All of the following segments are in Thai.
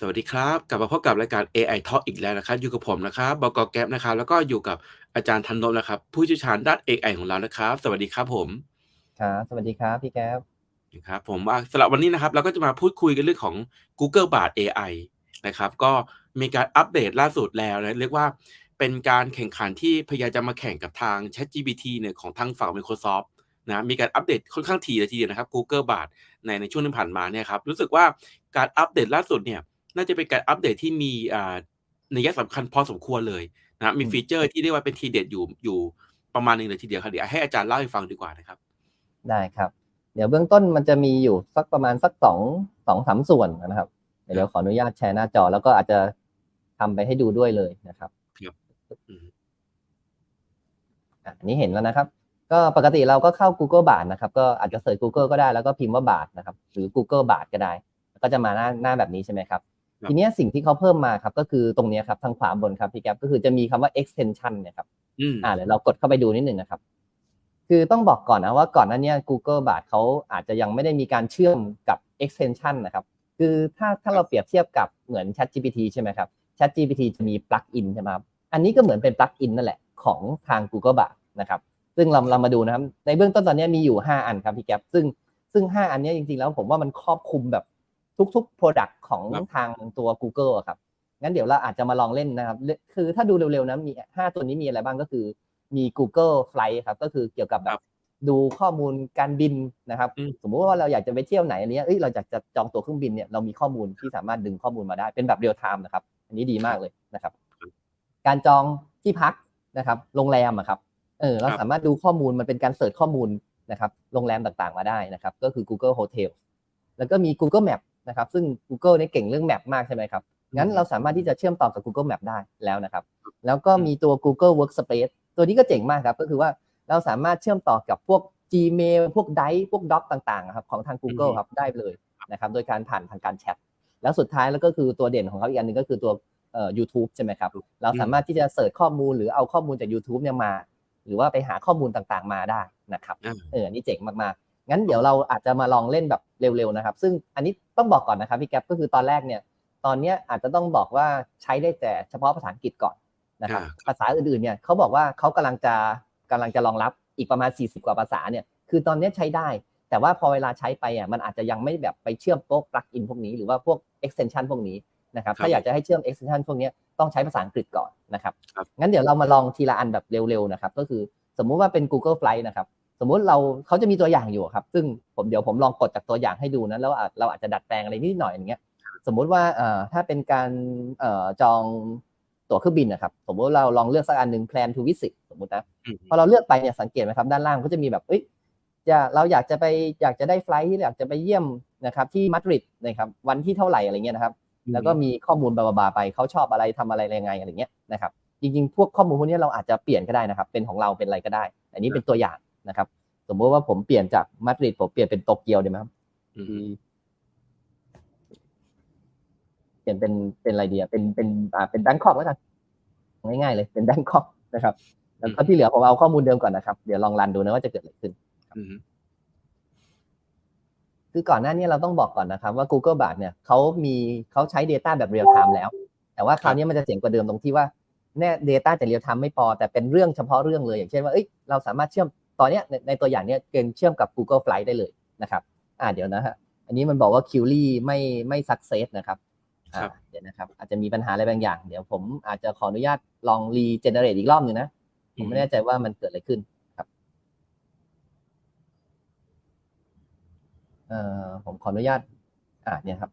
สวัสดีครับ กลับมาพบกับรายการ AI Talk อีกแล้วนะครับ อยู่กับผมนะครับบก.แก๊ปนะครับ แล้วก็อยู่กับอาจารย์ธันนพนะครับ ผู้เชี่ยวชาญด้าน AI ของเรานะครับ สวัสดีครับผม ครับ สวัสดีครับพี่แก๊ปครับผมอ่าสำหรับวันนี้นะครับ เราก็จะมาพูดคุยกันเรื่องของ Google Bard AI นะครับ ก็มีการอัปเดตล่าสุดแล้วนะ เรียกว่าเป็นการแข่งขันที่พยายามจะมาแข่งกับทาง ChatGPT เนี่ยของทางฝั่ง Microsoft นะมีการอัปเดตค่อนข้างถี่เลยทีเดียวนะครับ Google Bard ในในช่วงที่ผ่านมาเนี่ยครับรู้สึกว่าการอัปเดตล่าสุดเนี่ย น่าจะเป็นการอัปเดตที่มีอ่านัยสำคัญพอสมควรเลยนะครับมีอืมฟีเชอร์ที่เรียกว่าเป็นทีเด็ดอยู่อยู่ประมาณหนึ่งเลยทีเดียวครับเดี๋ยวให้อาจารย์เล่าให้ฟังดีกว่านะครับ ได้ครับ เดี๋ยวเบื้องต้นมันจะมีอยู่สักประมาณสักสองสองสามส่วนนะครับ เดี๋ยวเดี๋ยวขออนุญาตแชร์หน้าจอ แล้วก็อาจจะทำไปให้ดูด้วยเลยนะครับครับอืมอะอันนี้เห็นแล้วนะครับ ก็ปกติเราก็เข้า Google Bard นะครับ ก็อาจจะเสิร์ช Google ก็ได้แล้วก็พิมพ์ว่า Bard นะครับ หรือ Google Bard ก็ได้ ก็จะมาหน้าหน้าแบบนี้ใช่ไหมครับครับ ทีเนี้ยสิ่งที่เขาเพิ่มมาครับก็คือตรงเนี้ยครับทางขวาบนครับพี่แก๊ปก็คือจะมีคำว่า extension เนี่ยครับอืมอ่าเดี๋ยวเรากดเข้าไปดูนิดหนึ่งนะครับ คือต้องบอกก่อนนะว่าก่อนหน้าเนี้ย Google Bard เขาอาจจะยังไม่ได้มีการเชื่อมกับ extension นะครับคือถ้าถ้าเราเปรียบเทียบกับเหมือน ChatGPT ใช่ไหมครับ ChatGPT จะมี plugin ใช่ไหมครับอันนี้ก็เหมือนเป็น plugin นั่นแหละของทาง Google Bard นะครับซึ่งเราเรามาดูนะครับในเบื้องต้นตอนนี้มีอยู่ 5 อันครับพี่แก๊ปซึ่งซึ่ง 5 อันเนี้ยจริงๆแล้วผมว่ามันครอบคลุมแบบ ทุกๆ Product ของครับทางตัว Google อะครับ งั้นเดี๋ยวเราอาจจะมาลองเล่นนะครับเล่นคือถ้าดูเร็วๆนะมี 5 ตัวนี้มีอะไรบ้างก็คือมี Google Flight ครับ ก็คือเกี่ยวกับแบครับบดูข้อมูลการบินนะครับอืมสมมุติว่าเราอยากจะไปเที่ยวไหนอันเนี้ยเอ้ยเราอยากจะจองตั๋วเครื่องบินเนี่ยเรามีข้อมูลที่สามารถดึงข้อมูลมาได้เป็นแบบเรียลไทม์นะครับ อันนี้ดีมากเลยนะครับ การจองที่พักนะครับ โรงแรมอะครับเออเราครับสามารถดูข้อมูลมันเป็นการเสิร์ชข้อมูลนะครับ โรงแรมต่างๆมาได้นะครับ ก็คือ Google Hotel แล้วก็มี Google Map นะครับซึ่ง Google เนี่ยเก่งเรื่อง Map มากใช่ไหมครับงั้นเราสามารถที่จะเชื่อมต่อกับ Google Map ได้แล้วนะครับ แล้วก็มีตัว Google Workspace ตัวนี้ก็เจ๋งมากครับ ก็คือว่าเราสามารถเชื่อมต่อกับพวก Gmail พวก Drive พวก Doc ต่างๆครับของทาง Google อือฮึครับได้เลยนะครับ โดยการผ่านทางการแชท แล้วสุดท้ายแล้วก็คือตัวเด่นของเขาอีกอันหนึงก็คือตัวเอ่อ YouTube ใช่ไหมครับ เราสามารถที่จะเสิร์ชข้อมูลหรือเอาข้อมูลจาก YouTube เนี่ยมา หรือว่าไปหาข้อมูลต่างๆมาได้นะครับอ่าเอออันนี้เจ๋งมากๆ งั้นเดี๋ยวเราอาจจะมาลองเล่นแบบเร็วๆนะครับ ซึ่งอันนี้ต้องบอกก่อนนะครับพี่แก๊ปก็คือตอนแรกเนี่ย ตอนเนี้ยอาจจะต้องบอกว่าใช้ได้แต่เฉพาะภาษาอังกฤษก่อนนะครับอ่าภาษาอื่นๆเนี่ยเขาบอกว่าเขากำลังจะกำลังจะรองรับอีกประมาณ 40 กว่าภาษาเนี่ย คือตอนเนี้ยใช้ได้ แต่ว่าพอเวลาใช้ไปอะมันอาจจะยังไม่แบบไปเชื่อมโป๊กปลั๊กอินพวกนี้หรือว่าพวก extension พวกนี้นะครับครับถ้าอยากจะให้เชื่อม extension พวกเนี้ยต้องใช้ภาษาอังกฤษก่อนนะครับครับ งั้นเดี๋ยวเรามาลองทีละอันแบบเร็วๆนะครับ ก็คือสมมุติว่าเป็น Google Flight นะครับส มมุติเราเขาจะมีตัวอย่างอยู่ครับ ซึ่งผมเดี๋ยวผมลองกดจากตัวอย่างให้ดูนะแล้วอาจเราอาจจะดัดแปลงอะไรนิดหน่อยอย่างเงี้ย สมมุติว่าเอ่อถ้าเป็นการเอ่อจองตั๋วเครื่องบินนะครับ สมมติเราลองเลือกสักอันหนึ่ง plan to visit สมมตินะอืมพอเราเลือกไปเนี่ยสังเกตไหมครับด้านล่างก็จะมีแบบเอ้ยจะเราอยากจะไปอยากจะได้ไฟลท์ที่อยากจะไปเยี่ยมนะครับที่มาดริดนะครับวันที่เท่าไหร่อะไรเงี้ยนะครับ แล้วก็มีข้อมูลบลาๆไปเขาชอบอะไรทำอะไรยังไงอะไรเงี้ยนะครับจริงๆ พวกข้อมูลพวกนี้เราอาจจะเปลี่ยนก็ได้นะครับ เป็นของเราเป็นอะไรก็ได้ อันนี้เป็นตัวอย่าง นะครับ สมมติว่าผมเปลี่ยนจากมาดริดผมเปลี่ยนเป็นโตเกียวได้ไหมครับอืมเปลี่ยนเป็นเป็นอะไรดีอะเป็นเป็นอ่าเป็นแบงคอกแล้วกันง่ายๆเลยเป็นแบงคอกนะครับแล้วก็ที่เหลือผมเอาข้อมูลเดิมก่อนนะครับ เดี๋ยวลองรันดูนะว่าจะเกิดอะไรขึ้นอืมคือก่อนหน้านี้เราต้องบอกก่อนนะครับว่า Google Bard เนี่ยเขามีเขาใช้ Data แบบเรียลไทม์แล้ว แต่ว่าคราวนี้มันจะเจ๋งกว่าเดิมตรงที่ว่าแน่ Data จากเรียลไทม์ไม่พอแต่เป็นเรื่องเฉพาะเรื่องเลย อย่างเช่นว่าเอ้ยเราสามารถเชื่อม ตอนเนี้ยในในตัวอย่างเนี้ยเกณฑ์เชื่อมกับ Google Flight ได้เลยนะครับ อ่าเดี๋ยวนะฮะอันนี้มันบอกว่า Query ไม่ไม่ success นะครับอ่าครับ เดี๋ยวนะครับ อาจจะมีปัญหาอะไรบางอย่าง เดี๋ยวผมอาจจะขออนุญาตลอง regenerate อีกรอบหนึ่งนะ ผมไม่แน่ใจว่ามันเกิดอะไรขึ้นครับ เอ่อผมขออนุญาต อ่าเนี่ยครับ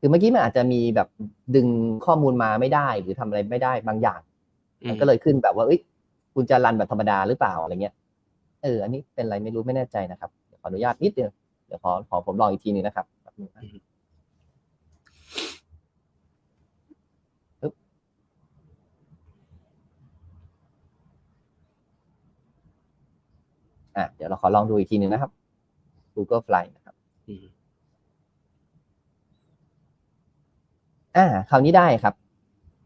คือเมื่อกี้มันอาจจะมีแบบดึงข้อมูลมาไม่ได้ หรือทำอะไรไม่ได้บางอย่าง มันก็เลยขึ้นแบบว่าเอ้ยคุณจะรันแบบธรรมดาหรือเปล่าอะไรเงี้ย เอออันนี้เป็นอะไรไม่รู้ไม่แน่ใจนะครับเดี๋ยวขออนุญาตนิดเดียวเดี๋ยวขอขอผมลองอีกทีหนึงนะครับอะเดี๋ยวเราขอลองดูอีกทีหนึ่งนะครับ Google Fly นะครับอ่าคราวนี้ได้ครับ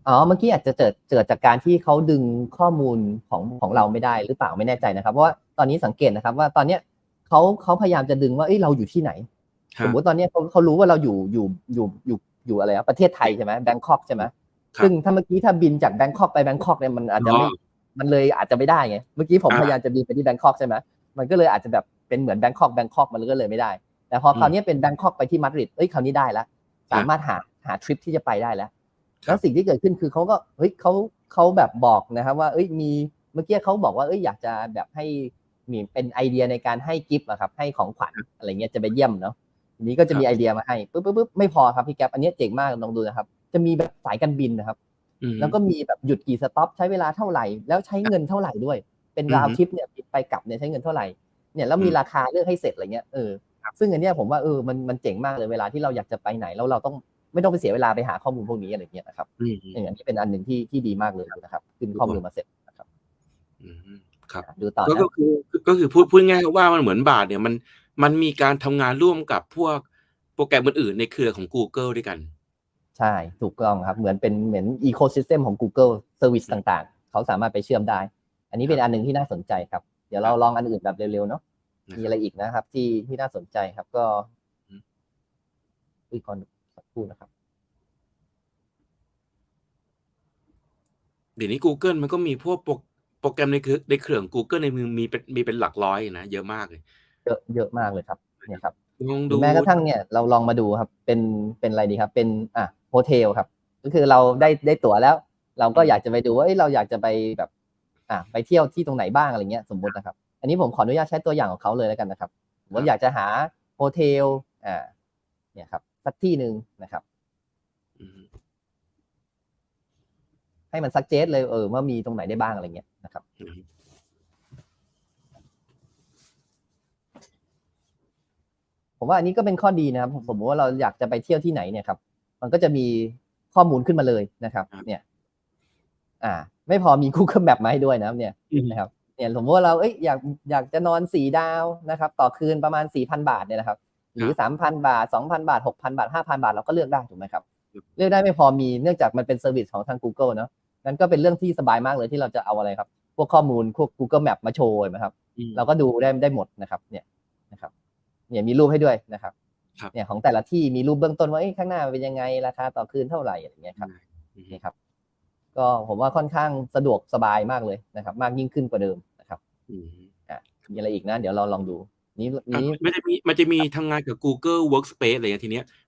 อ๋อเมื่อกี้อาจจะเกิดเกิดจากการที่เขาดึงข้อมูลของของเราไม่ได้หรือเปล่าไม่แน่ใจนะครับเพราะว่า ตอนนี้สังเกตนะครับ ว่าตอนเนี้ยเขาเขาพยายามจะดึงว่าเอ้ยเราอยู่ที่ไหนครัสบมมติตอนเนี้ยเขาเขารู้ว่าเราอยู่อยู่อยู่อยู่อยู่อะไรนะประเทศไทยใช่ไหมแบงคอกใช่ไหมครับซึ่งถ้าเมื่อกี้ถ้าบินจากแบงคอกไปแบงคอกเนี่ยมันอาจจะไม่อ๋อมันเลยอาจจะไม่ได้ไงเมื่อกี้ผมอ่าพยายามจะบินไปที่แบงคอกใช่ไหมมันก็เลยอาจจะแบบเป็นเหมือนแบงคอกแบงคอกมันก็เลยไม่ได้ แต่พอคราวนี้เป็นแบงคอกไปที่มาดริดเอ้ยคราวนี้ได้แล้วสามารถหาหาทริปที่จะไปได้แล้วแล้วสิ่งที่เกิดขึ้นคือเขาก็เฮ้ยเขาเขาแบบบอกนะครับว่า เอ้ยมีเมื่อกี้เขาบอกว่าเอ้ยอยากจะแบบให้ มีเป็นไอเดียในการให้กิฟต์อะครับ ให้ของขวัญอะไรเงี้ยจะไปเยี่ยมเนาะทีนี้ก็จะมีไอเดียมาให้ปุ๊บปุ๊บปุ๊บไม่พอครับพี่แก๊ปอันนี้เจ๋งมากลองดูนะครับ จะมีแบบสายการบินนะครับอืมแล้วก็มีแบบหยุดกี่สต็อปใช้เวลาเท่าไหร่ แล้วใช้เงินเท่าไหร่ด้วย เป็นอือฮึราวทริปเนี่ยไปกลับเนี่ยใช้เงินเท่าไหร่เนี่ยแล้วมีอืมราคาเลือกให้เสร็จอะไรเงี้ยเออซึ่งอันเนี้ยผมว่าเออมันมันเจ๋งมากเลยเวลาที่เราอยากจะไปไหนแล้วเราต้องไม่ต้องไปเสียเวลาไปหาข้อมูลพวกนี้อะไรเงี้ยนะครับอืมอย่างนี้เป็นอันหนึ่งที่ที่ดีมากเลยนะครับ ขึ้นข้อมูลมาเสร็จนะครับอืม ครับดูต่อก็นะก็คือก็คือพูดพูดง่ายๆว่ามันเหมือนบาทเนี่ยมันมันมีการทำงานร่วมกับพวกโปรแกรมอื่นๆในเครือของ Google ด้วยกัน ใช่ถูกต้องครับ เหมือนเป็นเหมือนอีโค y ิสเต็มของ Google Service ต่างๆ เขาสามารถไปเชื่อมได้ อันนี้เป็นอันหนึ่งที่น่าสนใจครับ เดี๋ยวเราลองอันอื่นแบบเร็วๆเนาะนะครับมีอะไรอีกนะครับ ที่ที่น่าสนใจครับก็อืมอีกก่อนสักครู่นะครับเดี๋ยวนี้ Google มันก็มีพวกโปร โปรแกรมในเครือในเครือของ Google ในมือมีเป็นมีเป็นหลักร้อยนะ เยอะมากเลย เยอะเยอะมากเลยครับ เนี่ยครับลองหรืดูอแม้กระทั่งเนี่ยเราลองมาดูครับ เป็นเป็นอะไรดีครับ เป็นอะโฮเทลครับ ก็คือเราได้ได้ตั๋วแล้ว เราก็อยากจะไปดูว่าเอ้ยเราอยากจะไปแบบอะไปเที่ยวที่ตรงไหนบ้างอะไรเงี้ยสมมตินะครับ อันนี้ผมขออนุญาตใช้ตัวอย่างของเขาเลยแล้วกันนะครับผมว่าอยากจะหาโฮเทลอ่าเนี่ยครับสักที่หนึ่งนะครับ อืม ให้มันซักเจสเลยเออว่ามีตรงไหนได้บ้างอะไรเงี้ยนะครับอืมผมว่าอันนี้ก็เป็นข้อดีนะครับผมสมมติว่าเราอยากจะไปเที่ยวที่ไหนเนี่ยครับมันก็จะมีข้อมูลขึ้นมาเลยนะครับ เนี่ย อ่า ไม่พอมี Google Map มาให้ด้วยนะครับ เนี่ยอืมนะครับเนี่ยสมมติว่าเราเอ้ยอยากอยากจะนอนสี่ดาวนะครับ ต่อคืนประมาณสี่พันบาทเนี่ยนะครับ หรือสามพันบาทสองพันบาทหกพันบาทห้าพันบาทเราก็เลือกได้ถูกไหมครับ เลือกได้ไม่พอมีเนื่องจากมันเป็นเซอร์วิสของทาง Google เนาะงั้นก็เป็นเรื่องที่สบายมากเลยที่เราจะเอาอะไรครับ พวกข้อมูลพวก Google Map มาโชว์เห็นไหมครับอืมเราก็ดูได้ได้หมดนะครับ เนี่ยนะครับ เนี่ยมีรูปให้ด้วยนะครับครับเนี่ยของแต่ละที่มีรูปเบื้องต้นว่าเอ้ยข้างหน้าเป็นยังไงราคาต่อคืนเท่าไหร่อะไรอย่างเงี้ยครับอืมนี่ครับ ก็ผมว่าค่อนข้างสะดวกสบายมากเลยนะครับ มากยิ่งขึ้นกว่าเดิมนะครับอืมมีอะไรอีกนะ เดี๋ยวเราลองดูนี้อะนี้มันจะมีมันจะมีทำงานกับ Google Workspace อะไรอย่างเงี้ยทีเนี้ยผ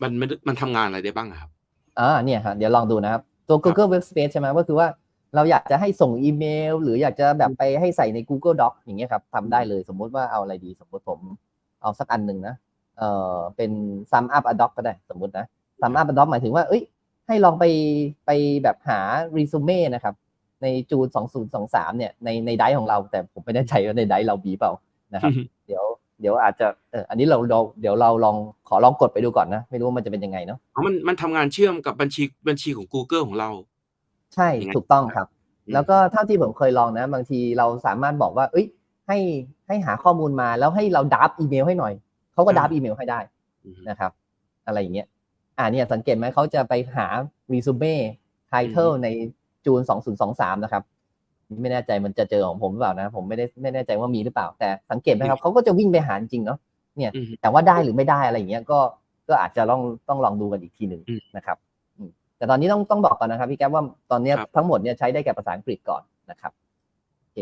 มมันมันมันทำงานอะไรได้บ้างอะครับอ่าเนี่ยฮะเดี๋ยวลองดูนะครับ ตัว Google Workspace ใช่ไหมก็คือว่าเราอยากจะให้ส่งอีเมล หรืออยากจะแบบไปให้ใส่ใน Google Doc อย่างเงี้ยครับทำได้เลยสมมุติว่าเอาอะไรดี สมมติผมเอาสักอันหนึ่งนะเอ่อเป็น sum up a doc ก็ได้สมมตินะ sum up a doc หมายถึงว่า เอ้ย ให้ลองไปไปแบบหา resume นะครับ ในจูน2023 เนี่ยในในไดของเรา แต่ผมไม่แน่ใจว่าในไดเราบีเปล่านะครับ เดี๋ยว เดี๋ยวอาจจะเอออันนี้เราเราเดี๋ยวเราลองขอลองกดไปดูก่อนนะ ไม่รู้ว่ามันจะเป็นยังไงเนาะอ๋อมันมันทำงานเชื่อมกับบัญชีบัญชีของ Google ของเรา ใช่ยังไงถูกต้องครับอืมแล้วก็เท่าที่ผมเคยลองนะ บางทีเราสามารถบอกว่า เอ้ย ให้ให้หาข้อมูลมาแล้วให้เราดับอีเมลให้หน่อยเขาก็ดับอีเมลให้ได้อืมนะครับ อะไรอย่างเงี้ยอ่าเนี่ยสังเกตไหมเขาจะไปหา resume title ในจูน2023 นะครับ ไม่แน่ใจมันจะเจอของผมหรือเปล่านะ ผมไม่ได้ไม่แน่ใจว่ามีหรือเปล่า แต่สังเกตไหมครับเขาก็จะวิ่งไปหาจริงเนาะเนี่ยอืมแต่ว่าได้หรือไม่ได้อะไรอย่างเงี้ยก็ก็อาจจะต้องต้องลองดูกันอีกทีหนึ่งอืมนะครับอืมแต่ตอนนี้ต้องต้องบอกก่อนนะครับพี่แก๊ปว่าตอนเนี้ยครับทั้งหมดเนี่ยใช้ได้แก่ภาษาอังกฤษก่อนนะครับโอเค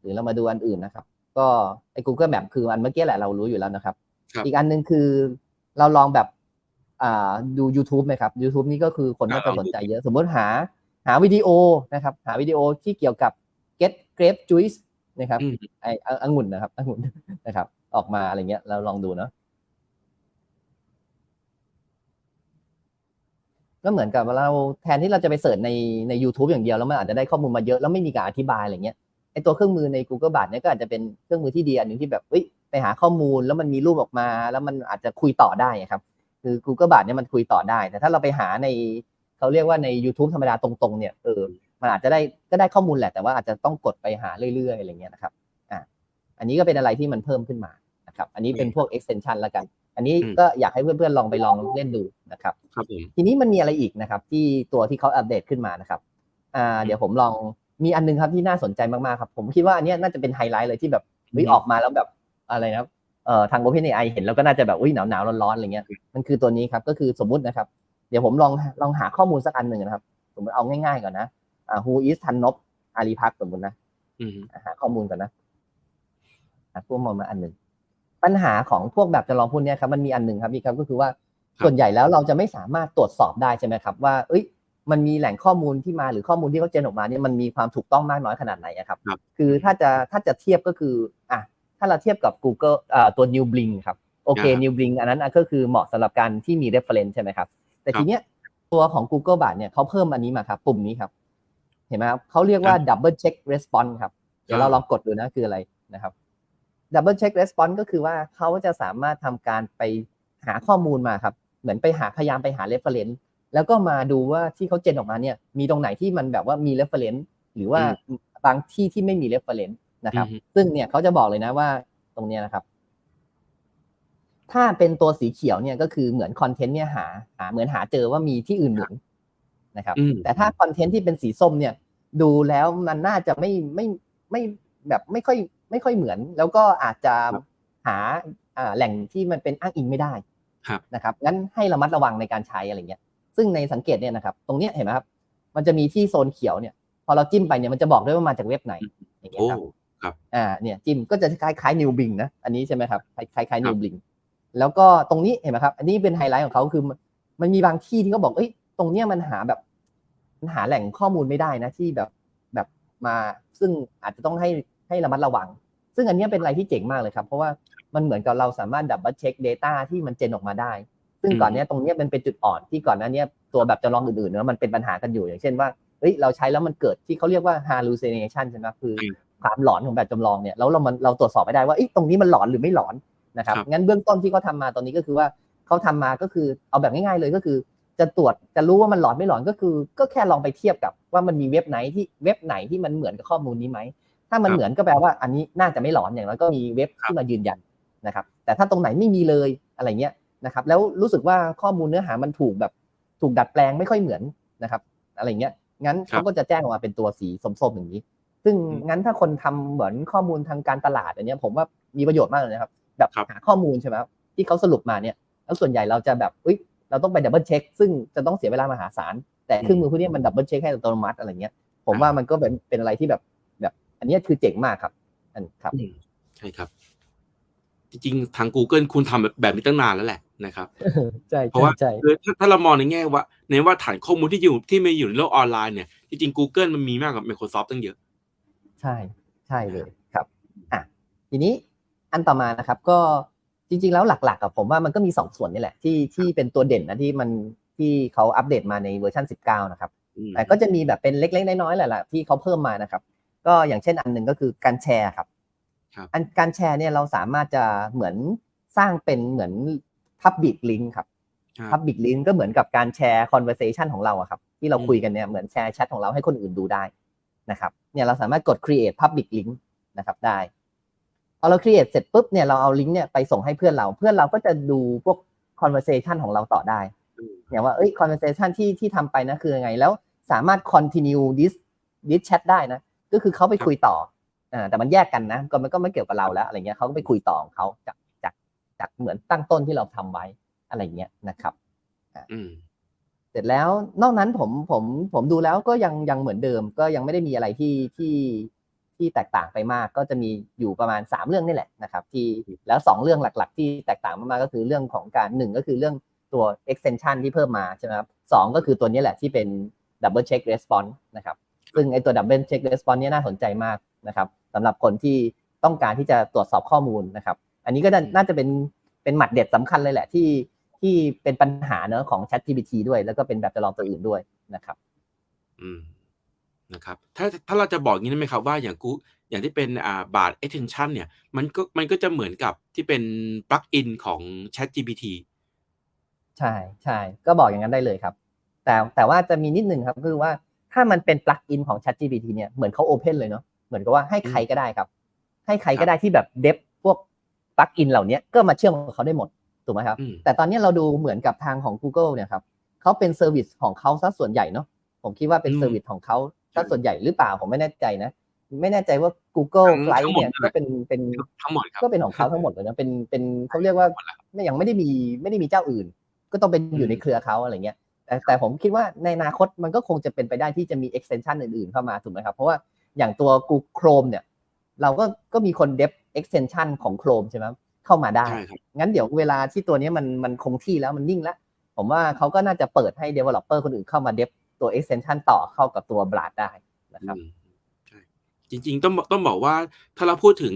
หรือเรามาดูอันอื่นนะครับ ก็ไอ้ Google Map คืออันเมื่อกี้แหละเรารู้อยู่แล้วนะครับครับอีกอันหนึ่งคือเราลองแบบอ่าดู YouTube ไหมครับ YouTube นี่ก็คือคนน่าจะสนใจเยอะ สมมติหาหาวิดีโอนะครับ หาวิดีโอที่เกี่ยวกับ get grape juice นะครับอืมไอ้อองุ่นนะครับองุ่นนะครับ ออกมาอะไรเงี้ยเราลองดูเนาะก็เหมือนกับเราแทนที่เราจะไปเสิร์ชในใน YouTube อย่างเดียวแล้วมันอาจจะได้ข้อมูลมาเยอะแล้วไม่มีการอธิบายอะไรเงี้ยไอตัวเครื่องมือใน Google Bard เนี่ยก็อาจจะเป็นเครื่องมือที่ดีอันหนึ่งที่แบบเอ้ยไปหาข้อมูลแล้วมันมีรูปออกมา แล้วมันอาจจะคุยต่อได้ครับ คือ Google Bard เนี่ยมันคุยต่อได้ แต่ถ้าเราไปหาในเขาเรียกว่าใน YouTube ธรรมดาตรงๆเนี่ยเออ มันอาจจะได้ก็ได้ข้อมูลแหละแต่ว่าอาจจะต้องกดไปหาเรื่อยๆอะไรเงี้ยนะครับอ่าอันนี้ก็เป็นอะไรที่มันเพิ่มขึ้นมานะครับอันนี้เป็นพวก extension ละกัน อันนี้อืมก็อยากให้เพื่อนๆลองไปลองเล่นดูนะครับครับผมทีนี้มันมีอะไรอีกนะครับ ที่ตัวที่เขาอัปเดตขึ้นมานะครับอ่าเดี๋ยวผมลองมีอันนึงครับที่น่าสนใจมากๆครับ ผมคิดว่าอันเนี้ยน่าจะเป็นไฮไลท์เลยที่แบบเฮ้ยอืมออกมาแล้วแบบอะไรนะครับเอ่อทาง OpenAI เห็นแล้วก็น่าจะแบบอุ้ยหนาวหนาวๆร้อนๆอะไรเงี้ยมันคือตัวนี้ครับก็คือสมมุตินะครับ เดี๋ยวผมลองลองหาข้อมูลสักอันหนึ่งนะครับสมมติเอาง่ายๆก่อนนะอ่า who is ทันนบอารีพักสมมตินะอืมอะหาข้อมูลก่อนนะหาข้อมูลมาอันหนึ่งปัญหาของพวกแบบจำลองพวกเนี้ยครับมันมีอันหนึ่งครับพี่ครับก็คือว่าส่วนใหญ่แล้วเราจะไม่สามารถตรวจสอบได้ใช่ไหมครับ ว่า เอ้ย มันมีแหล่งข้อมูลที่มาหรือข้อมูลที่เขาเจนออกมาเนี่ยมันมีความถูกต้องมากน้อยขนาดไหนอะครับครับ คือถ้าจะถ้าจะเทียบก็คืออะถ้าเราเทียบกับ Google อ่าตัว New Bling ครับโอเค New Bling อันนั้นอะก็คือเหมาะสำหรับการที่มี reference ใช่ไหมครับ แต่ทีเนี้ยตัวของ Google Bard เนี่ยเขาเพิ่มอันนี้มาครับ ปุ่มนี้ครับ เห็นไหมครับเขาเรียกว่า double check response ครับ เดี๋ยวเราลองกดดูนะคืออะไรนะครับ double check response ก็คือว่าเขาจะสามารถทำการไปหาข้อมูลมาครับ เหมือนไปหาพยายามไปหา reference แล้วก็มาดูว่าที่เขาเจนออกมาเนี่ยมีตรงไหนที่มันแบบว่ามี reference หรือว่าบางที่ที่ไม่มี reference นะครับอือฮึซึ่งเนี่ยเขาจะบอกเลยนะว่าตรงเนี้ยนะครับ ถ้าเป็นตัวสีเขียวเนี่ยก็คือเหมือนคอนเทนต์เนี่ยหาหาเหมือนหาเจอว่ามีที่อื่นเหมือน นะครับอืมแต่ถ้าคอนเทนต์ที่เป็นสีส้มเนี่ยดูแล้วมันน่าจะไม่ไม่ไม่แบบไม่ค่อยไม่ค่อยเหมือน แล้วก็อาจจะครับหาอ่าแหล่งที่มันเป็นอ้างอิงไม่ได้ครับนะครับงั้นให้ระมัดระวังในการใช้อะไรเงี้ย ซึ่งในสังเกตเนี่ยนะครับ ตรงเนี้ยเห็นไหมครับ มันจะมีที่โซนเขียวเนี่ย พอเราจิ้มไปเนี่ยมันจะบอกด้วยว่ามาจากเว็บไหนอย่างเงี้ยโอ้ครับครับอ่าเนี่ยจิ้มก็จะคล้ายคล้ายนิวบิงนะอันนี้ใช่ไหมครับคล้ายคล้ายคล้ายครันิบวบิงแล้วก็ตรงนี้เห็นไหมครับ อันนี้เป็นไฮไลท์ของเขาคือมันมันมีบางที่ที่เขาบอกเอ้ยตรงเนี้ยมันหาแบบมัน หาแหล่งข้อมูลไม่ได้นะที่แบบแบบมา ซึ่งอาจจะต้องให้ให้ระมัดระวัง ซึ่งอันเนี้ยเป็นอะไรที่เจ๋งมากเลยครับ เพราะว่ามันเหมือนกับเราสามารถดับเบิลเช็ค Data ที่มันเจนออกมาได้ ซึ่งก่อนเนี้ยตรงเนี้ยมันเป็นจุดอ่อนที่ก่อนหน้าเนี้ยตัวแบบจำลองอื่นๆเนอะมันเป็นปัญหากันอยู่อย่างเช่นว่าเฮ้ยเราใช้แล้วมันเกิดที่เขาเรียกว่า hallucination ใช่ไหมคืออืมความหลอนของแบบจำลองเนี่ยแล้วเรามันเราตรวจสอบไม่ได้ว่าเอ้ยตรงนี้มันหลอนหรือไม่หลอนนะครับครับงั้นเบื้องต้นที่เขาทำมาตอนนี้ก็คือว่าเขาทำมาก็คือเอาแบบง่ายๆเลยก็คือ จะตรวจจะรู้ว่ามันหลอนไม่หลอนก็คือ ก็แค่ลองไปเทียบกับว่ามันมีเว็บไหนที่เว็บไหนที่มันเหมือนกับข้อมูลนี้ไหมถ้ามันครับเหมือนก็แปลว่าอันนี้น่าจะไม่หลอนอย่างน้อยก็มีเว็บครับที่มายืนยันนะครับ แต่ถ้าตรงไหนไม่มีเลยอะไรเงี้ยนะครับ แล้วรู้สึกว่าข้อมูลเนื้อหามันถูกแบบถูกดัดแปลงไม่ค่อยเหมือนนะครับ อะไรเงี้ยงั้นเขาก็จะแจ้งออกมาเป็นตัวสีส้มๆอย่างนี้ ซึ่งอืมงั้นถ้าคนทำเหมือนข้อมูลทางการตลาดอันเนี้ยผมว่ามีประโยชน์มากเลยนะครับ แบบครับหาข้อมูลใช่ไหมครับที่เขาสรุปมาเนี่ยแล้วส่วนใหญ่เราจะแบบเอ้ย เราต้องไปดับเบิลเช็คซึ่งจะต้องเสียเวลามหาศาล แต่เครื่องมือพวกนี้มันดับเบิลเช็คให้อัตโนมัติอะไรเงี้ย ผมว่ามันก็เป็นเป็นอะไรที่แบบแบบ อันเนี้ยคือเจ๋งมากครับ อันครับอืมใช่ครับ จริงๆ ทาง Google คุณทำแบบแบบนี้ตั้งนานแล้วแหละนะครับใช่เพราะว่าใช่คือถ้าถ้าเรามองในแง่ว่าในว่าฐานข้อมูลที่อยู่ที่มีอยู่ในโลกออนไลน์เนี่ยจริงๆ Google มันมีมากกว่า Microsoft ตั้งเยอะ ใช่ใช่เลยครับอะทีนี้อันต่อมานะครับก็ จริง ๆ แล้วหลักๆกับผมว่ามันก็มีสองส่วนนี่แหละที่ที่เป็นตัวเด่นนะที่มันที่เขาอัปเดตมาในเวอร์ชัน19 นะครับอืมแต่ก็จะมีแบบเป็นเล็กๆ น้อยๆแหละล่ะที่เขาเพิ่มมานะครับ ก็อย่างเช่นอันหนึ่งก็คือการแชร์ครับครับอันการแชร์เนี่ยเราสามารถจะเหมือนสร้างเป็นเหมือน Public Link ครับครับ Public Link ก็เหมือนกับการแชร์ conversation ของเราอะครับ ที่เราอืมคุยกันเนี่ยเหมือนแชร์แชทของเราให้คนอื่นดูได้นะครับเนี่ยเราสามารถกด create public link นะครับได้พ อเรา create เสร็จปุ๊บเนี่ยเราเอาลิงก์เนี่ยไปส่งให้เพื่อนเรา เพื่อนเราก็จะดูพวก conversation ของเราต่อได้อืมอย่างว่าเอ้ย conversation ที่ที่ทำไปนะคือยังไง แล้วสามารถ continue this this chat ได้นะ ก็คือเขาไปคุยต่ออ่าแต่มันแยกกันนะ ก็มันก็ไม่เกี่ยวกับเราแล้วอะไรเงี้ยเขาก็ไปคุยต่อของเขาจากจากจากเหมือนตั้งต้นที่เราทำไว้อะไรเงี้ยนะครับอืมเสร็จแล้วนอกนั้นผมผมผมดูแล้วก็ยังยังเหมือนเดิม ก็ยังไม่ได้มีอะไรที่ที่ ที่แตกต่างไปมากก็จะมีอยู่ประมาณ 3 เรื่องนี่แหละนะครับที่แล้ว 2 เรื่องหลัก ๆ ที่แตกต่างมากๆก็คือเรื่องของการหนึ่งก็คือเรื่องตัว extension ที่เพิ่มมาใช่ไหมครับสองก็คือตัวนี้แหละที่เป็น double check response นะครับซึ่งไอตัว double check response เนี่ยน่าสนใจมากนะครับสำหรับคนที่ต้องการที่จะตรวจสอบข้อมูลนะครับอันนี้ก็น่าน่าจะเป็นเป็นหมัดเด็ดสำคัญเลยแหละที่ที่เป็นปัญหาเนอะของ Chat GPT ด้วย แล้วก็เป็นแบบจำลองตัวอื่นด้วยนะครับ อืม นะครับถ้าถ้าเราจะบอกอย่างนี้ได้ไหมครับว่าอย่างกูอย่างที่เป็นอ่าบาท attention เนี่ยมันก็มันก็จะเหมือนกับที่เป็นปลั๊กอินของ Chat GPT ใช่ใช่ก็บอกอย่างนั้นได้เลยครับ แต่แต่ว่าจะมีนิดนึงครับคือว่าถ้ามันเป็นปลั๊กอินของ Chat GPT เนี่ยเหมือนเขาโอเพนเลยเนาะเหมือนกับว่าให้ใครก็ได้ครับ ให้ใครก็ได้ที่แบบเดฟพวกปลั๊กอินเหล่านี้ก็มาเชื่อมกับเขาได้หมดถูกไหมครับอืมแต่ตอนนี้เราดูเหมือนกับทางของ Google เนี่ยครับเขาเป็นเซอร์วิสของเขาซะส่วนใหญ่เนาะผมคิดว่าเป็นอืมเซอร์วิสของเขา ซะส่วนใหญ่หรือเปล่าผมไม่แน่ใจนะ ไม่แน่ใจว่า Google ทั้ง Flight ทั้งหมดเนี่ยนั่นแหก็ละเป็นเป็นทั้งหมดครับก็เป็นของเขาทั้งหมดเลยนะเป็นเป็นเขาเรียกว่าหมดแล้วไม่ยังไม่ได้มีไม่ได้มีเจ้าอื่น ก็ต้องเป็นอยู่ในอืมเครือเขาอะไรเงี้ยแต่แต่ผมคิดว่าในอนาคตมันก็คงจะเป็นไปได้ที่จะมี extension อื่นๆ เข้ามาถูกไหมครับ เพราะว่าอย่างตัว Google Chrome เนี่ย เราก็ก็มีคน dev extension ของ Chrome ใช่ไหมเข้ามาได้ใช่ครับงั้นเดี๋ยวเวลาที่ตัวนี้มันมันคงที่แล้วมันนิ่งแล้ว ผมว่าเขาก็น่าจะเปิดให้ developer คนอื่นเข้ามา dev ตัว extension ต่อเข้ากับตัว Blast ได้นะครับอืมใช่จริงๆ ต้องบอกต้องบอกว่าถ้าเราพูดถึง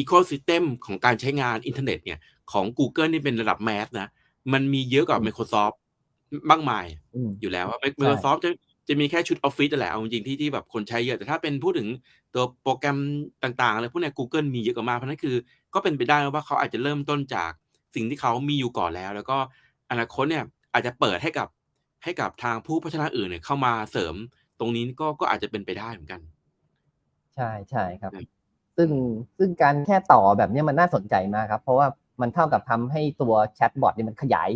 Ecosystem ของการใช้งานอินเทอร์เน็ตเนี่ยของ Google นี่เป็นระดับแมสนะ มันมีเยอะกว่าอืม Microsoft มากมายอืมอยู่แล้วว่า Microsoft จะจะมีแค่ชุด Office นั่นแหละเอาจริงๆที่ที่แบบคนใช้เยอะ แต่ถ้าเป็นพูดถึงตัวโปรแกรมต่างๆอะไรพวกเนี้ย Google มีเยอะกว่ามากเพราะฉะนั้นคือก็เป็นไปได้ว่าเขาอาจจะเริ่มต้นจากสิ่งที่เขามีอยู่ก่อนแล้ว แล้วก็อนาคตเนี่ยอาจจะเปิดให้กับ ให้กับทางผู้พัฒนาอื่นเนี่ยเข้ามาเสริมตรงนี้ก็ก็อาจจะเป็นไปได้เหมือนกัน ใช่ใช่ครับครับซึ่งซึ่งการแค่ต่อแบบเนี้ยมันน่าสนใจมากครับ เพราะว่ามันเท่ากับทำให้ตัวแชทบอทนี่มันขยาย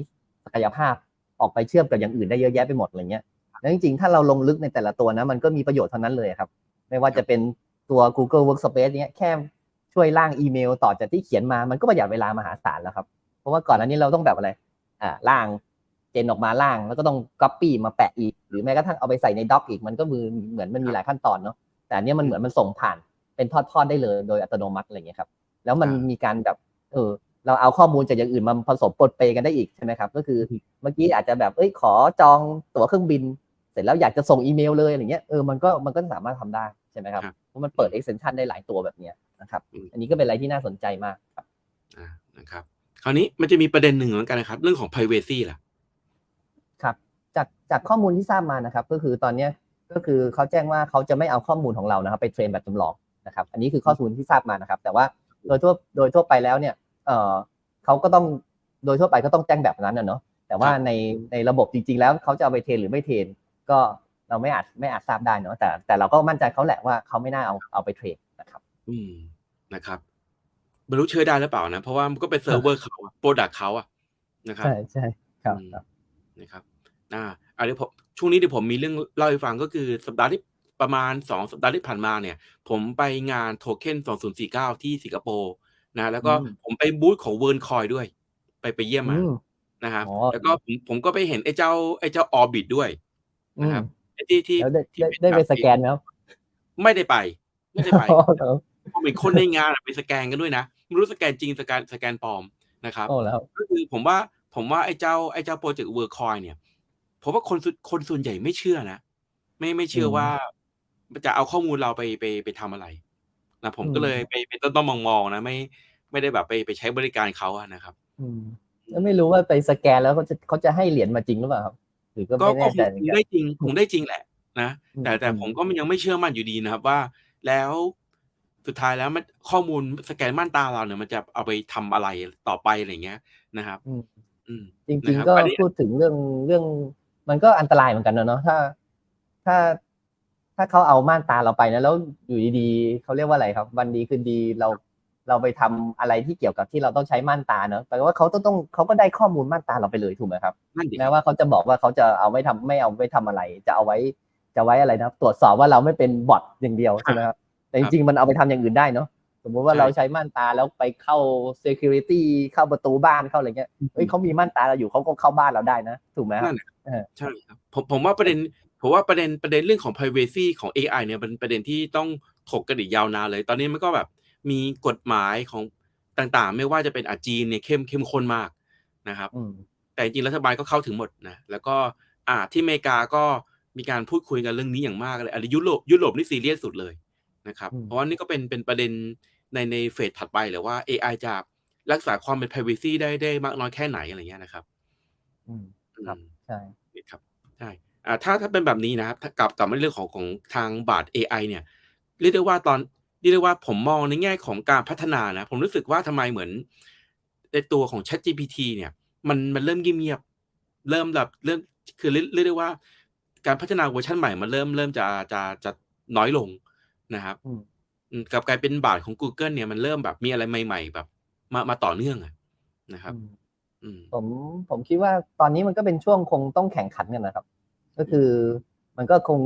ศักยภาพออกไปเชื่อมกับอย่างอื่นได้เยอะแยะไปหมดอะไรเงี้ยแล้วจริงๆ ถ้าเราลงลึกในแต่ละตัวนะ มันก็มีประโยชน์เท่านั้นเลยครับ ไม่ว่าจะเป็นตัว Google Workspace เนี้ยแค่ช่วยร่างอีเมลต่อจากที่เขียนมา มันก็ประหยัดเวลามหาศาลแล้วครับ เพราะว่าก่อนหน้านี้เราต้องแบบอะไร อ่าร่าง เจนออกมาร่างแล้วก็ต้อง copy มาแปะอีก หรือแม้กระทั่งเอาไปใส่ในด็อกอีกมันก็มือเหมือนมันมีหลายขั้นตอนเนาะแต่อันเนี้ยมันเหมือนมันส่งผ่านเป็นทอดๆได้เลยโดยอัตโนมัติอะไรเงี้ยครับ แล้วมันอ่ามีมีการแบบเออเราเอาข้อมูลจากอย่างอื่นมาผสมปนเปกันได้อีกใช่ไหมครับ ก็คือเมื่อกี้อาจจะแบบเอ้ยขอจองตั๋วเครื่องบิน เสร็จแล้วอยากจะส่งอีเมลเลยอะไรเงี้ยเออมันก็มันก็สามารถทำได้ใช่ไหมครับครับเพราะมันเปิด extension ได้หลายตัวแบบเนี้ยนะครับอืมอันนี้ก็เป็นอะไรที่น่าสนใจมากครับอ่านะครับ คราวนี้มันจะมีประเด็นหนึ่งเหมือนกันนะครับ เรื่องของ privacy ล่ะครับ จากจากข้อมูลที่ทราบมานะครับ ก็คือตอนเนี้ยก็คือเขาแจ้งว่าเขาจะไม่เอาข้อมูลของเรานะครับ ไปเทรนแบบจำลองนะครับ อันนี้คือข้อมูลที่ทราบมานะครับ แต่ว่าโดยทั่วโดยทั่วไปแล้วเนี่ยเออเขาก็ต้องโดยทั่วไปก็ต้องแจ้งแบบนั้นนะเนาะแต่ว่าครับในในระบบจริง ๆ แล้วเขาจะเอาไปเทรนหรือไม่เทรนก็เราไม่อาจไม่อาจทราบได้เนาะแต่แต่เราก็มั่นใจเขาแหละว่าเขาไม่น่าเอาเอาไปเทรนนะครับ อืมนะครับไม่รู้เชื่อได้หรือเปล่านะ เพราะว่ามันก็เป็นเซิร์ฟเวอร์เขาโปรดักเขาอะนะครับใช่ใช่ครับอืมครับนะครับ อ่าอันนี้ผมช่วงนี้เดี๋ยวผมมีเรื่องเล่าให้ฟังก็คือสัปดาห์ที่ประมาณสองสัปดาห์ที่ผ่านมาเนี่ย ผมไปงานโทเค็น2049 ที่สิงคโปร์นะแล้วก็อืมผมไปบูธของเวิร์นคอยด้วย ไปไปเยี่ยมมาอืมนะครับอ๋อแล้วก็ผมผมก็ไปเห็นไอ้เจ้าไอ้เจ้าออร์บิทด้วยอืนะมครับไอ้ที่ที่แล้วได้ที่ได้เป็นได้ไปแบบสแกนไหมครับไม่ได้ไป ไม่ได้ไปโอ้ครับผมเห็นคนในงานอะไปสแกนกันด้วยนะไม่รู้สแกนจริงสแกนสแกนปลอมนะครับโอ้แล้วก็คือผมว่าผมว่าไอ้เจ้าไอ้เจ้าโปรเจกต์เวิร์คอยเนี่ย ผมว่าคนส่วนคนส่วนใหญ่ไม่เชื่อนะไม่ไม่เชื่ออืมว่าจะเอาข้อมูลเราไปไปไปทำอะไรนะผมอืมก็เลยไปไปต้นต้องมองๆนะไม่ไม่ได้แบบไปไปใช้บริการเขาอะนะครับ อืมแล้วไม่รู้ว่าไปสแกนแล้วเขาจะเขาจะให้เหรียญมาจริงหรือเปล่าครับ หรือก็ก็ไม่ก็แน่คใจงเหมือนกันได้จริงคงได้จริงแหละนะอืมแต่แต่อืมผมก็ยังไม่เชื่อมั่นอยู่ดีนะครับว่า แล้วสุดท้ายแล้วมันข้อมูลสแกนม่านตาเราเนี่ยมันจะเอาไปทำอะไรต่อไปอะไรเงี้ยนะครับ อืมอืมจริงนะครับๆก็อันนี้พูดถึงเรื่องเรื่อง มันก็อันตรายเหมือนกันนะเนาะถ้า ถ้าถ้าเขาเอาม่านตาเราไปนะแล้วอยู่ดีๆเขาเรียกว่าอะไรครับ วันดีคืนดีเราเราไปทำอะไรที่เกี่ยวกับที่เราต้องใช้ม่านตาเนอะแปลว่าเขาต้องต้องเขาก็ได้ข้อมูลม่านตาเราไปเลยถูกไหมครับนั่นดิแม้ว่าเขาจะบอกว่าเขาจะเอาไว้ทำไม่เอาไว้ทำอะไร จะเอาไว้จะไว้อะไรนะตรวจสอบว่าเราไม่เป็นบอทอย่างเดียวใช่ไหมครับแต่จริงๆมันเอาไปทำอย่างอื่นได้เนาะส มมติว่าใช่เราใช้ม่านตาแล้วไปเข้า security เข้าประตูบ้านเข้าอะไรเงี้ยเฮ้ยเขามีม่านตาเราอยู่เขาก็เข้าบ้านเราได้นะ ถูกไหมครับนั่นแหละเออใช่ครับผมผมว่าประเด็นผมว่าประเด็นประเด็นเรื่องของ privacy ของ AI เนี่ยเป็นประเด็นที่ต้องถกกันอีกยาวนานเลย ตอนนี้มันก็แบบมีกฎหมายของต่างๆ ไม่ว่าจะเป็นอาจีนเนี่ยเข้มเข้มข้นมากนะครับอืมแต่จริงๆรัฐบาลก็เข้าถึงหมดนะแล้วก็อ่าที่อเมริกาก็มีการพูดคุยกันเรื่องนี้อย่างมากเลยอันนี้ยุโรปยุโรปนี่ซีเรียสสุดเลยนะครับอืมเพราะว่านี่ก็เป็นเป็นประเด็น ในในเฟสถัดไปเลยว่า AI จะรักษาความเป็น privacy ได้ได้มากน้อยแค่ไหนอะไรเงี้ยนะครับ อืมครับอืมใช่ครับใช่อ่าถ้าถ้าเป็นแบบนี้นะครับถ้ากลับกลับมาเรื่องของของทางบาท AI เนี่ย เรียกได้ว่าตอนเรียกได้ว่าผมมองในแง่ของการพัฒนานะ ผมรู้สึกว่าทำไมเหมือนในตัวของ ChatGPT เนี่ย มันมันเริ่มเงียบๆเริ่มแบบเริ่มคือเรียกเรียกได้ว่า การพัฒนาเวอร์ชันใหม่มันเริ่มเริ่มจะจะจะน้อยลงนะครับ อืมอืมกลับกลายเป็นบาทของ Google เนี่ยมันเริ่มแบบมีอะไรใหม่ๆ แบบ มามาต่อเนื่องอะนะครับอืมอืม ผมผมคิดว่าตอนนี้มันก็เป็นช่วงคงต้องแข่งขันกันนะครับ ก็คือมันก็คง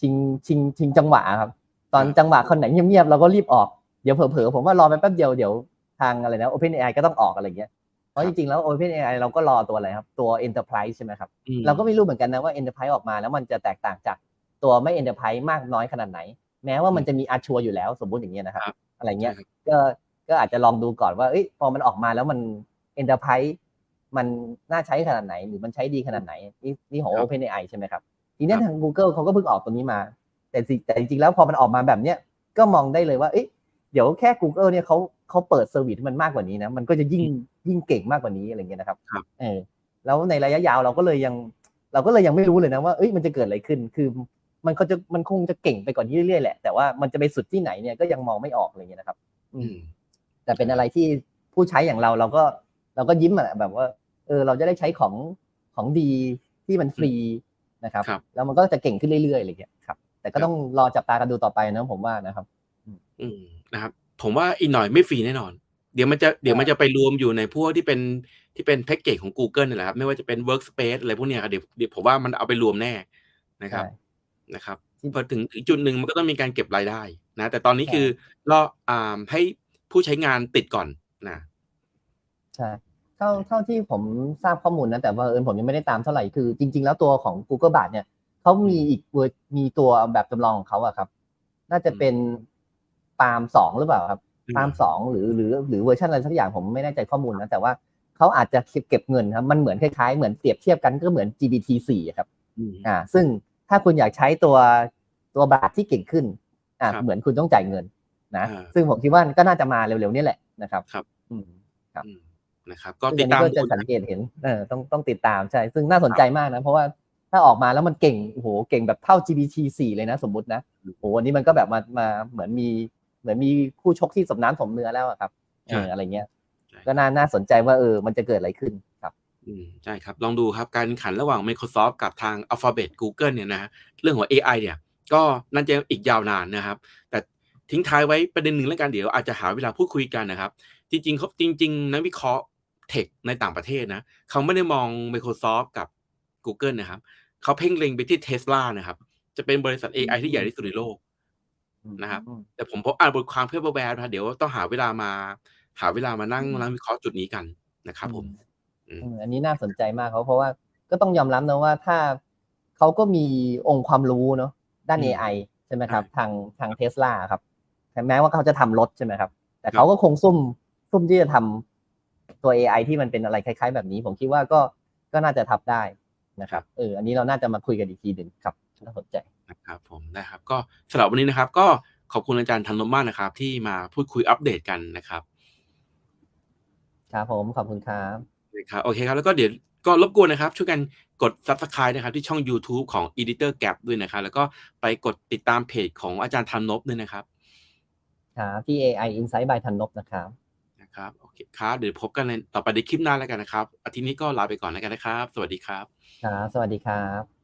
ชิงชิงชิงจังหวะครับ ตอนครับจังหวะคนไหนเงียบๆเราก็รีบออกเดี๋ยวเผลอๆผมว่ารอไปแป๊บเดียวเดี๋ยวทางอะไรนะ OpenAI ก็ต้องออกอะไรเงี้ยเพราะจริงๆแล้ว OpenAI เราก็รอตัวอะไรครับ ตัว Enterprise ใช่ไหมครับอืมเราก็ไม่รู้เหมือนกันนะว่า Enterprise ออกมาแล้วมันจะแตกต่างจากตัวไม่ Enterprise มากน้อยขนาดไหน แม้ว่ามันจะมีอาชัวอยู่แล้วสมมุติอย่างเงี้ยนะครับครับอะไรเงี้ยใช่ครับก็ก็อาจจะลองดูก่อนว่าเอ้ยพอมันออกมาแล้วมัน Enterprise มันน่าใช้ขนาดไหน หรือมันใช้ดีขนาดไหน นี่นี่ของครับ OpenAI ใช่ไหมครับ ทีเนี้ยครับทาง Google เขาก็เพิ่งออกตัวนี้มา แต่สิแต่จริงๆแล้วพอมันออกมาแบบเนี้ยก็มองได้เลยว่าเอ้ยเดี๋ยวแค่ Google เนี่ยเขาเขาเปิดเซอร์วิสให้มันมากกว่านี้นะมันก็จะยิ่งยิ่งเก่งมากกว่านี้อะไรเงี้ยนะครับครับเออแล้วในระยะยาวเราก็เลยยัง เราก็เลยยังไม่รู้เลยนะว่าเอ้ยมันจะเกิดอะไรขึ้นคือ มันก็จะมันคงจะเก่งไปกว่อนนี้เรื่อยๆแหละแต่ว่ามันจะไปสุดที่ไหนเนี่ยก็ยังมองไม่ออกอะไรเงี้ยนะครับ อืม แต่เป็นอะไรที่ผู้ใช้อย่างเราเราก็เราก็ยิ้มอะแบบว่า เออ เราจะได้ใช้ของของดีที่มันฟรีนะครับครับแล้วมันก็จะเก่งขึ้นเรื่อยๆอะไรเงี้ยครับ แต่ก็ครับต้องรอจับตากันดูต่อไปนะผมว่านะครับ อืมนะครับ ผมว่าอีกหน่อยไม่ฟรีแน่นอน เดี๋ยวมันจะเดี๋ยวมันจะไปรวมอยู่ในพวกที่เป็นที่เป็นแพ็กเกจของ Google นี่แหละครับไม่ว่าจะเป็น Workspace อะไรพวกเนี้ยครับเดี๋ยวเดี๋ยวผมว่ามันเอาไปรวมแน่นะครับใช่ นะครับที่พอถึงถึงจุดหนึ่งมันก็ต้องมีการเก็บรายได้นะ แต่ตอนนี้ใช่คือรออ่าให้ผู้ใช้งานติดก่อนนะใช่เท่าเท่าที่ผมทราบข้อมูลนะ แต่ว่าเออผมยังไม่ได้ตามเท่าไหร่คือจริง ๆ แล้วตัวของ Google Bard เนี่ยเขามีอีกเวอร์มีตัวแบบจำลองของเขาอะครับ น่าจะเป็นปาล์มสองหรือเปล่าครับปาล์มสองหรือหรือหรือเวอร์ชันอะไรสักอย่างผมไม่แน่ใจข้อมูลนะแต่ว่าเขาอาจจะเก็บเงินครับมันเหมือนคล้ายๆเหมือนเปรียบเทียบกันก็เหมือน GPT 4อะครับอืมอ่า ซึ่ง ถ้าคุณอยากใช้ตัวตัวบาทที่เก่งขึ้นอ่าครับเหมือนคุณต้องจ่ายเงินนะอ่าซึ่งผมคิดว่าก็น่าจะมาเร็วๆนี่แหละนะครับครับอืมครับอืมนะครับ ก็ซึ่งติอัดนตามนี้ก็จะดูสังนะเกตเห็นเออต้องต้องติดตามใช่ ซึ่งน่าสนใจมากนะ เพราะว่าถ้าออกมาแล้วมันเก่งโอ้โหเก่งแบบเท่า GPT 4เลยนะ สมมุตินะโอ้โหอันนี้มันก็แบบมามาเหมือนมีเหมือนมีคู่ชกที่สมน้ำสมเนื้อแล้วอะครับเอออะไรเงี้ยใช่ก็น่าน่าสนใจว่าเออมันจะเกิดอะไรขึ้นครับ อืม ใช่ครับ ลองดูครับ การแข่งขันระหว่าง Microsoft กับทาง Alphabet Google เนี่ยนะฮะเรื่องของ AI เนี่ย ก็น่าจะอีกยาวนานนะครับ แต่ทิ้งท้ายไว้ประเด็นหนึ่งแล้วกันเดี๋ยวอาจจะหาเวลาพูดคุยกันนะครับ จริงๆเขาจริง ๆ นักวิเคราะห์เทคในต่างประเทศนะเขาไม่ได้มอง Microsoft กับ Google นะครับเขาเพ่งเล็งไปที่ Tesla นะครับ จะเป็นบริษัท AI ที่ใหญ่ที่สุดในโลกนะครับอืมแต่ผมพบอ่านบทความเพื่อแวร์นะเดี๋ยวต้องหาเวลามา หาเวลามานั่งอืมนั่งวิเคราะห์จุดนี้กันนะครับผม อืมอืมอันนี้น่าสนใจมากเขาเพราะว่าก็ต้องยอมรับนะว่าถ้าเขาก็มีองค์ความรู้เนาะด้านอืม AI ใช่ไหมครับใช่ทางทางเทสลาครับแต่แม้ว่าเขาจะทำรถใช่ไหมครับ แต่ครับเขาก็คงซุ่มซุ่มที่จะทำตัว AI ที่มันเป็นอะไรคล้ายๆ แบบนี้ ผมคิดว่าก็ก็น่าจะทำได้นะครับเอออันนี้เราน่าจะมาคุยกันอีกทีหนึ่งครับน่าสนใจนะครับผมนะครับ ก็สำหรับวันนี้นะครับ ก็ขอบคุณอาจารย์ธันนมมากนะครับ ที่มาพูดคุยอัปเดตกันนะครับครับผมขอบคุณครับนะ ครับโอเคครับ แล้วก็เดี๋ยวก็รบกวนนะครับ ช่วยกันกด Subscribe นะครับ ที่ช่อง YouTube ของ Editor Gap ด้วยนะครับ แล้วก็ไปกดติดตามเพจของอาจารย์ธันนบด้วยนะครับครับที่ AI Insight by ธันนพนะครับนะครับโอเคครับเดี๋ยวพบกันในต่อไปในคลิปหน้าแล้วกันนะครับอาทิตย์นี้ก็ลาไปก่อนแล้วกันนะครับ สวัสดีครับครับสวัสดีครับ